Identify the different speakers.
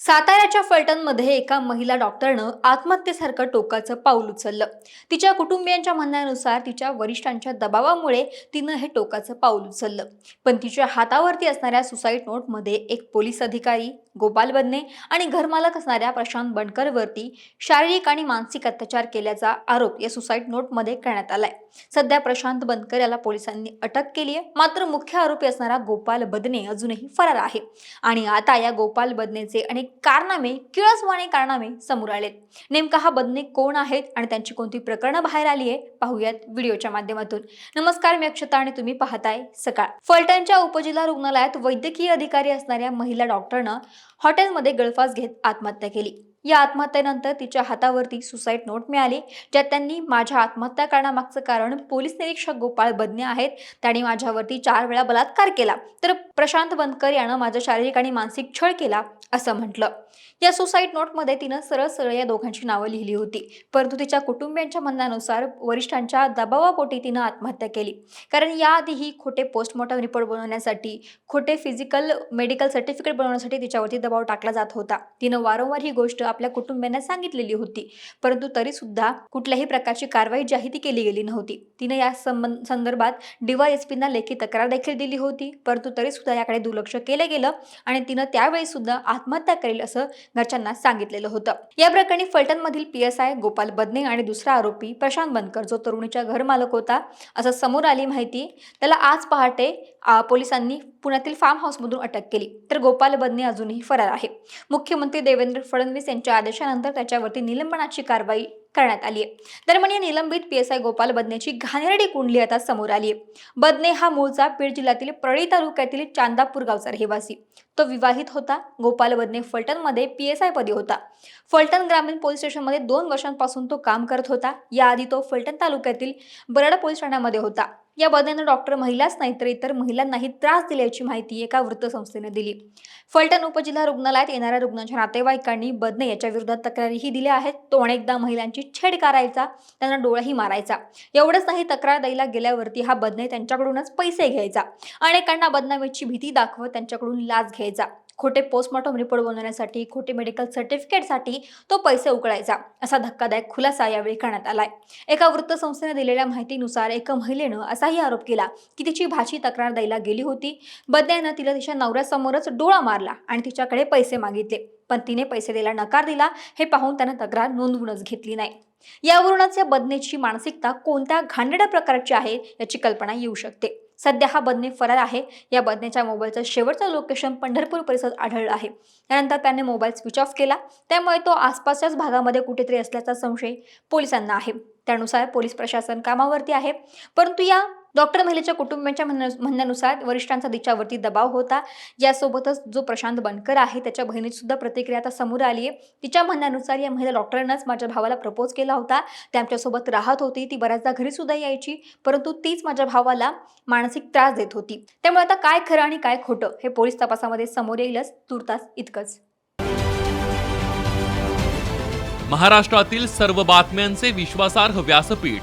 Speaker 1: साताऱ्याच्या फलटणमध्ये एका महिला डॉक्टरनं आत्महत्येसारखं टोकाचं पाऊल उचललं. तिच्या कुटुंबियांच्या म्हणण्यानुसार तिच्या वरिष्ठांच्या दबावामुळे तिनं हे टोकाचं पाऊल उचललं. पण तिच्या हातावरती असणाऱ्या सुसाईड नोटमध्ये एक पोलीस अधिकारी गोपाल बदने आणि घरमालक असणाऱ्या प्रशांत बनकरवरती शारीरिक आणि मानसिक अत्याचार केल्याचा आरोप या सुसाईड नोटमध्ये करण्यात आलाय. सध्या प्रशांत बनकर याला पोलिसांनी अटक केली आहे. मात्र मुख्य आरोपी असणारा गोपाल बदने अजूनही फरार आहे. आणि आता या गोपाल बदनेचे अनेक कारनामे किळसवाणे कारनामे समोर आलेत. नेमका हा बदने कोण आहेत आणि त्यांची कोणती प्रकरणं बाहेर आली आहे पाहूयात व्हिडिओच्या माध्यमातून. नमस्कार मी अक्षता आणि तुम्ही पाहताय सकाळ. फलटणच्या उपजिल्हा रुग्णालयात वैद्यकीय अधिकारी असणाऱ्या महिला डॉक्टरनं हॉटेलमध्ये गळफास घेत आत्महत्या केली. या आत्महत्येनंतर तिच्या हातावरती सुसाईड नोट मिळाली ज्यात त्यांनी माझ्या आत्महत्या करण्यामागचं कारण पोलीस निरीक्षक गोपाळ बदने आहेत. त्यांनी माझ्यावरती चार वेळा बलात्कार केला. तर प्रशांत बनकर यानं माझा शारीरिक आणि मानसिक छळ केला असं म्हटलं. या सुसाईड नोटमध्ये तिनं सरळ सरळ या दोघांची नावं लिहिली होती. परंतु तिच्या कुटुंबियांच्या म्हणण्यानुसार वरिष्ठांच्या दबावापोटी तिनं आत्महत्या केली. कारण याआधीही खोटे पोस्टमॉर्टम रिपोर्ट बनवण्यासाठी खोटे फिजिकल मेडिकल सर्टिफिकेट बनवण्यासाठी तिच्यावरती दबाव टाकला जात होता. तिनं वारंवार ही गोष्ट आपल्या कुटुंबियांना सांगितलेली होती. परंतु तरी सुद्धा कुठल्याही प्रकारची कारवाई जाहीर केली गेली नव्हती. तिने या संदर्भात डीवायएसपींना लेखी तक्रार देखील दिली होती. परंतु तरी सुद्धा याकडे दुर्लक्ष केलं गेलं आणि तिनं त्यावेळी सुद्धा आत्महत्या करेल असं घरच्यांना सांगितलेलं होतं. या प्रकरणी फलटणमधील P S I Gopal Badane आणि दुसरा आरोपी प्रशांत बनकर जो तरुणीच्या घरमालक होता असं समोर आली माहिती त्याला आज पहाटे पोलिसांनी पुण्यातील फार्म हाऊसमधून अटक केली. तर गोपाल बदने अजूनही फरार आहे. मुख्यमंत्री देवेंद्र फडणवीस यांच्या आदेशानंतर त्याच्यावरती निलंबनाची कारवाई करण्यात आली आहे. दरम्यान या निलंबित पी एस आय गोपाल बदनेची घाणेरडी कुंडली आता समोर आली आहे. बदने हा मूळचा बीड जिल्ह्यातील परळी तालुक्यातील चांदापूर गावचा रहिवासी. तो विवाहित होता. गोपाल बदने फलटणमध्ये पी एस आय पदी होता. फलटण ग्रामीण पोलीस स्टेशनमध्ये दोन वर्षांपासून तो काम करत होता. याआधी तो फलटण तालुक्यातील बरड पोलीस ठाण्यामध्ये होता. या बदनेनं डॉक्टर महिलाच नाही तर इतर महिलांनाही त्रास दिल्याची माहिती एका वृत्तसंस्थेने दिली. फलटण उपजिल्हा रुग्णालयात येणाऱ्या रुग्णांच्या नातेवाईकांनी बदने याच्या विरोधात तक्रारीही दिल्या आहेत. तो अनेकदा महिलांची छेड करायचा त्यांना डोळाही मारायचा. एवढंच नाही तक्रार द्यायला गेल्यावरती हा बदने त्यांच्याकडूनच पैसे घ्यायचा. अनेकांना बदनामीची भीती दाखवत त्यांच्याकडून लाच घ्यायचा. खोटे पोस्टमॉर्टम रिपोर्ट बनवण्यासाठी खोटे मेडिकल सर्टिफिकेटसाठी तो पैसे उकळायचा. असा धक्कादायक खुलासा यावेळी करण्यात आलाय. एका वृत्तसंस्थेने दिलेल्या माहितीनुसार एका महिलेनं असाही आरोप केला की तिची भाची तक्रार द्यायला गेली होती. बदल्यानं तिला तिच्या नवऱ्यासमोरच डोळा मारला आणि तिच्याकडे पैसे मागितले. पण तिने पैसे द्यायला नकार दिला हे पाहून त्यानं तक्रार नोंदवूनच घेतली नाही. यावरूनच या बदनेची मानसिकता कोणत्या घाणेरड्या प्रकारची आहे याची कल्पना येऊ शकते. सध्या हा बदने फरार आहे. या बदनेच्या मोबाईलचं शेवटचं लोकेशन पंढरपूर परिसरात आढळलं आहे. त्यानंतर त्याने मोबाईल स्विच ऑफ केला. त्यामुळे तो आसपासच्याच भागामध्ये कुठेतरी असल्याचा संशय पोलिसांना आहे. त्यानुसार पोलीस प्रशासन कामावरती आहे. परंतु या डॉक्टर महिलेच्या कुटुंबियांच्या म्हणण्यानुसार वरिष्ठांचा तिच्यावरती दबाव होता. यासोबतच जो प्रशांत बनकर आहे त्याच्या बहिणीची सुद्धा प्रतिक्रिया आता समोर आली आहे. तिच्या म्हणण्यानुसार या महिला डॉक्टरनंच माझ्या भावाला प्रपोज केला होता. ते आमच्यासोबत राहत होती. ती बऱ्याचदा घरी सुद्धा यायची परंतु तीच माझ्या भावाला मानसिक त्रास देत होती. त्यामुळे आता काय खरं आणि काय खोटं हे पोलीस तपासामध्ये समोर येईलच. तुर्तास इतकंच.
Speaker 2: महाराष्ट्रातील सर्व बातम्यांचे विश्वासार्ह व्यासपीठ.